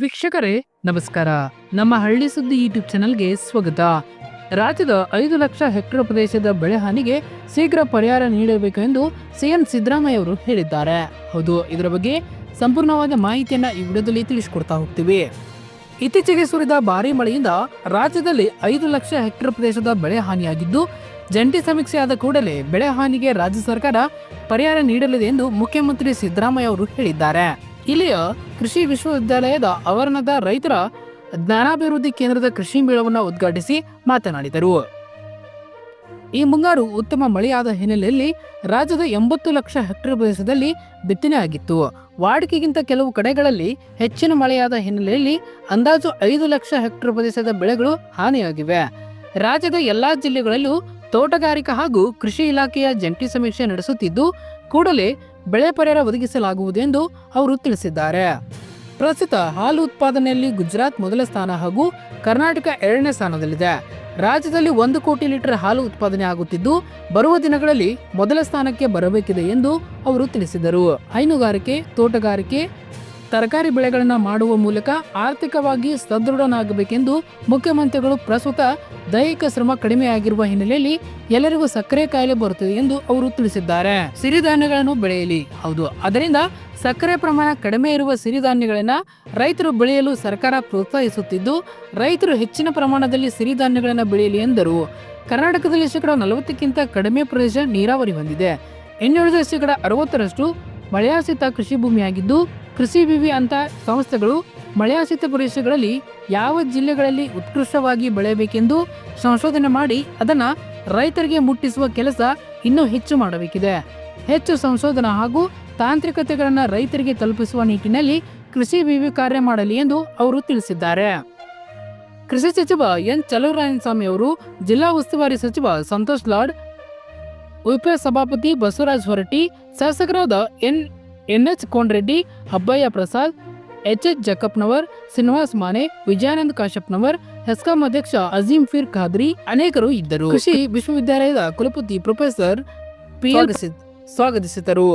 ವೀಕ್ಷಕರೇ, ನಮಸ್ಕಾರ. ನಮ್ಮ ಹಳ್ಳಿ ಸುದ್ದಿ ಯೂಟ್ಯೂಬ್ ಚಾನಲ್ಗೆ ಸ್ವಾಗತ. ರಾಜ್ಯದ ಐದು ಲಕ್ಷ ಹೆಕ್ಟೇರ್ ಪ್ರದೇಶದ ಬೆಳೆ ಹಾನಿಗೆ ಶೀಘ್ರ ಪರಿಹಾರ ನೀಡಬೇಕು ಎಂದು ಸಿಎಂ ಸಿದ್ದರಾಮಯ್ಯ ಅವರು ಹೇಳಿದ್ದಾರೆ. ಹೌದು, ಇದರ ಬಗ್ಗೆ ಸಂಪೂರ್ಣವಾದ ಮಾಹಿತಿಯನ್ನ ಈ ವಿಡಿಯೋದಲ್ಲಿ ತಿಳಿಸಿಕೊಡ್ತಾ ಹೋಗ್ತೀವಿ. ಇತ್ತೀಚೆಗೆ ಸುರಿದ ಭಾರೀ ಮಳೆಯಿಂದ ರಾಜ್ಯದಲ್ಲಿ ಐದು ಲಕ್ಷ ಹೆಕ್ಟೇರ್ ಪ್ರದೇಶದ ಬೆಳೆ ಹಾನಿಯಾಗಿದ್ದು, ಜಂಟಿ ಸಮೀಕ್ಷೆಯಾದ ಕೂಡಲೇ ಬೆಳೆ ಹಾನಿಗೆ ರಾಜ್ಯ ಸರ್ಕಾರ ಪರಿಹಾರ ನೀಡಲಿದೆ ಎಂದು ಮುಖ್ಯಮಂತ್ರಿ ಸಿದ್ದರಾಮಯ್ಯ ಅವರು ಹೇಳಿದ್ದಾರೆ. ಇಲ್ಲಿಯ ಕೃಷಿ ವಿಶ್ವವಿದ್ಯಾಲಯದ ಆವರಣದ ರೈತರ ಜ್ಞಾನಾಭಿವೃದ್ಧಿ ಕೇಂದ್ರದ ಕೃಷಿ ಮೇಳವನ್ನು ಉದ್ಘಾಟಿಸಿ ಮಾತನಾಡಿದರು. ಈ ಮುಂಗಾರು ಉತ್ತಮ ಮಳೆಯಾದ ಹಿನ್ನೆಲೆಯಲ್ಲಿ ರಾಜ್ಯದ ಎಂಬತ್ತು ಲಕ್ಷ ಹೆಕ್ಟೇರ್ ಪ್ರದೇಶದಲ್ಲಿ ಬಿತ್ತನೆ ಆಗಿತ್ತು. ವಾಡಿಕೆಗಿಂತ ಕೆಲವು ಕಡೆಗಳಲ್ಲಿ ಹೆಚ್ಚಿನ ಮಳೆಯಾದ ಹಿನ್ನೆಲೆಯಲ್ಲಿ ಅಂದಾಜು ಐದು ಲಕ್ಷ ಹೆಕ್ಟೇರ್ ಪ್ರದೇಶದ ಬೆಳೆಗಳು ಹಾನಿಯಾಗಿವೆ. ರಾಜ್ಯದ ಎಲ್ಲಾ ಜಿಲ್ಲೆಗಳಲ್ಲೂ ತೋಟಗಾರಿಕಾ ಹಾಗೂ ಕೃಷಿ ಇಲಾಖೆಯ ಜಂಟಿ ಸಮೀಕ್ಷೆ ನಡೆಸುತ್ತಿದ್ದು, ಕೂಡಲೇ ಬೆಳೆ ಪರಿಹಾರ ಒದಗಿಸಲಾಗುವುದು ಎಂದು ಅವರು ತಿಳಿಸಿದ್ದಾರೆ. ಪ್ರಸ್ತುತ ಹಾಲು ಉತ್ಪಾದನೆಯಲ್ಲಿ ಗುಜರಾತ್ ಮೊದಲ ಸ್ಥಾನ ಹಾಗೂ ಕರ್ನಾಟಕ ಎರಡನೇ ಸ್ಥಾನದಲ್ಲಿದೆ. ರಾಜ್ಯದಲ್ಲಿ ಒಂದು ಕೋಟಿ ಲೀಟರ್ ಹಾಲು ಉತ್ಪಾದನೆ ಆಗುತ್ತಿದ್ದು, ಬರುವ ದಿನಗಳಲ್ಲಿ ಮೊದಲ ಸ್ಥಾನಕ್ಕೆ ಬರಬೇಕಿದೆ ಎಂದು ಅವರು ತಿಳಿಸಿದರು. ಹೈನುಗಾರಿಕೆ, ತೋಟಗಾರಿಕೆ ತರಕಾರಿ ಬೆಳೆಗಳನ್ನು ಮಾಡುವ ಮೂಲಕ ಆರ್ಥಿಕವಾಗಿ ಸದೃಢನಾಗಬೇಕೆಂದು ಮುಖ್ಯಮಂತ್ರಿಗಳು ಪ್ರಸ್ತುತ ದೈಹಿಕ ಶ್ರಮ ಕಡಿಮೆಯಾಗಿರುವ ಹಿನ್ನೆಲೆಯಲ್ಲಿ ಎಲ್ಲರಿಗೂ ಸಕ್ಕರೆ ಕಾಯಿಲೆ ಬರುತ್ತದೆ ಎಂದು ಅವರು ತಿಳಿಸಿದ್ದಾರೆ. ಸಿರಿಧಾನ್ಯಗಳನ್ನು ಬೆಳೆಯಲಿ. ಹೌದು. ಅದರಿಂದ ಸಕ್ಕರೆ ಪ್ರಮಾಣ ಕಡಿಮೆ ಇರುವ ಸಿರಿಧಾನ್ಯಗಳನ್ನು ರೈತರು ಬೆಳೆಯಲು ಸರ್ಕಾರ ಪ್ರೋತ್ಸಾಹಿಸುತ್ತಿದ್ದು, ರೈತರು ಹೆಚ್ಚಿನ ಪ್ರಮಾಣದಲ್ಲಿ ಸಿರಿಧಾನ್ಯಗಳನ್ನು ಬೆಳೆಯಲಿ ಎಂದರು. ಕರ್ನಾಟಕದಲ್ಲಿ ಶೇಕಡ ನಲವತ್ತಕ್ಕಿಂತ ಕಡಿಮೆ ಪ್ರದೇಶ ನೀರಾವರಿ ಹೊಂದಿದೆ. ಇನ್ನುಳಿದ ಶೇಕಡ ಅರವತ್ತರಷ್ಟು ಮಳೆಯಾಶ್ರಿತ ಕೃಷಿ ಭೂಮಿಯಾಗಿದ್ದು ಕೃಷಿ ವಿವಿ ಅಂತ ಸಂಸ್ಥೆಗಳು ಮಳೆಯಾಶ್ರಿತ ಪ್ರದೇಶಗಳಲ್ಲಿ ಯಾವ ಜಿಲ್ಲೆಗಳಲ್ಲಿ ಉತ್ಕೃಷ್ಟವಾಗಿ ಬೆಳೆಯಬೇಕೆಂದು ಸಂಶೋಧನೆ ಮಾಡಿ ಅದನ್ನು ರೈತರಿಗೆ ಮುಟ್ಟಿಸುವ ಕೆಲಸ ಇನ್ನೂ ಹೆಚ್ಚು ಮಾಡಬೇಕಿದೆ. ಹೆಚ್ಚು ಸಂಶೋಧನಾ ಹಾಗೂ ತಾಂತ್ರಿಕತೆಗಳನ್ನು ರೈತರಿಗೆ ತಲುಪಿಸುವ ನಿಟ್ಟಿನಲ್ಲಿ ಕೃಷಿ ವಿವಿ ಕಾರ್ಯ ಮಾಡಲಿ ಎಂದು ಅವರು ತಿಳಿಸಿದ್ದಾರೆ. ಕೃಷಿ ಸಚಿವ ಎನ್ ಚಲುವರಾಯಸ್ವಾಮಿ ಅವರು ಜಿಲ್ಲಾ ಉಸ್ತುವಾರಿ ಸಚಿವ ಸಂತೋಷ್ ಲಾಡ್ ಉಪ ಸಭಾಪತಿ ಬಸವರಾಜ್ ಹೊರಟಿ ಶಾಸಕರಾದ N N H Konareddy Abbayya Prasad H H Jakapnavar Srinivas Mane Vijayanand Kashappanavar HESCOM ಅಧ್ಯಕ್ಷ ಅಜೀಂ ಫೀರ್ ಖಾದ್ರಿ ಅನೇಕರು ಇದ್ದರು. ಕೃಷಿ ವಿಶ್ವವಿದ್ಯಾಲಯದ ಕುಲಪತಿ ಪ್ರೊಫೆಸರ್ ಪಿ ಸ್ವಾಗತಿಸಿದರು.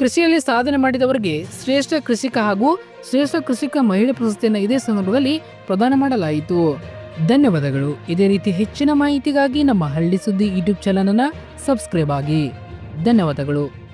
ಕೃಷಿಯಲ್ಲಿ ಸಾಧನೆ ಮಾಡಿದವರಿಗೆ ಶ್ರೇಷ್ಠ ಕೃಷಿಕ ಹಾಗೂ ಶ್ರೇಷ್ಠ ಕೃಷಿಕ ಮಹಿಳೆ ಪ್ರಶಸ್ತಿಯನ್ನು ಇದೇ ಸಂದರ್ಭದಲ್ಲಿ ಪ್ರದಾನ ಮಾಡಲಾಯಿತು. ಧನ್ಯವಾದಗಳು. ಇದೇ ರೀತಿ ಹೆಚ್ಚಿನ ಮಾಹಿತಿಗಾಗಿ ನಮ್ಮ ಹಳ್ಳಿ ಸುದ್ದಿ ಯೂಟ್ಯೂಬ್ ಚಾನಲ್ ಅನ್ನ ಸಬ್ಸ್ಕ್ರೈಬ್ ಆಗಿ. ಧನ್ಯವಾದಗಳು.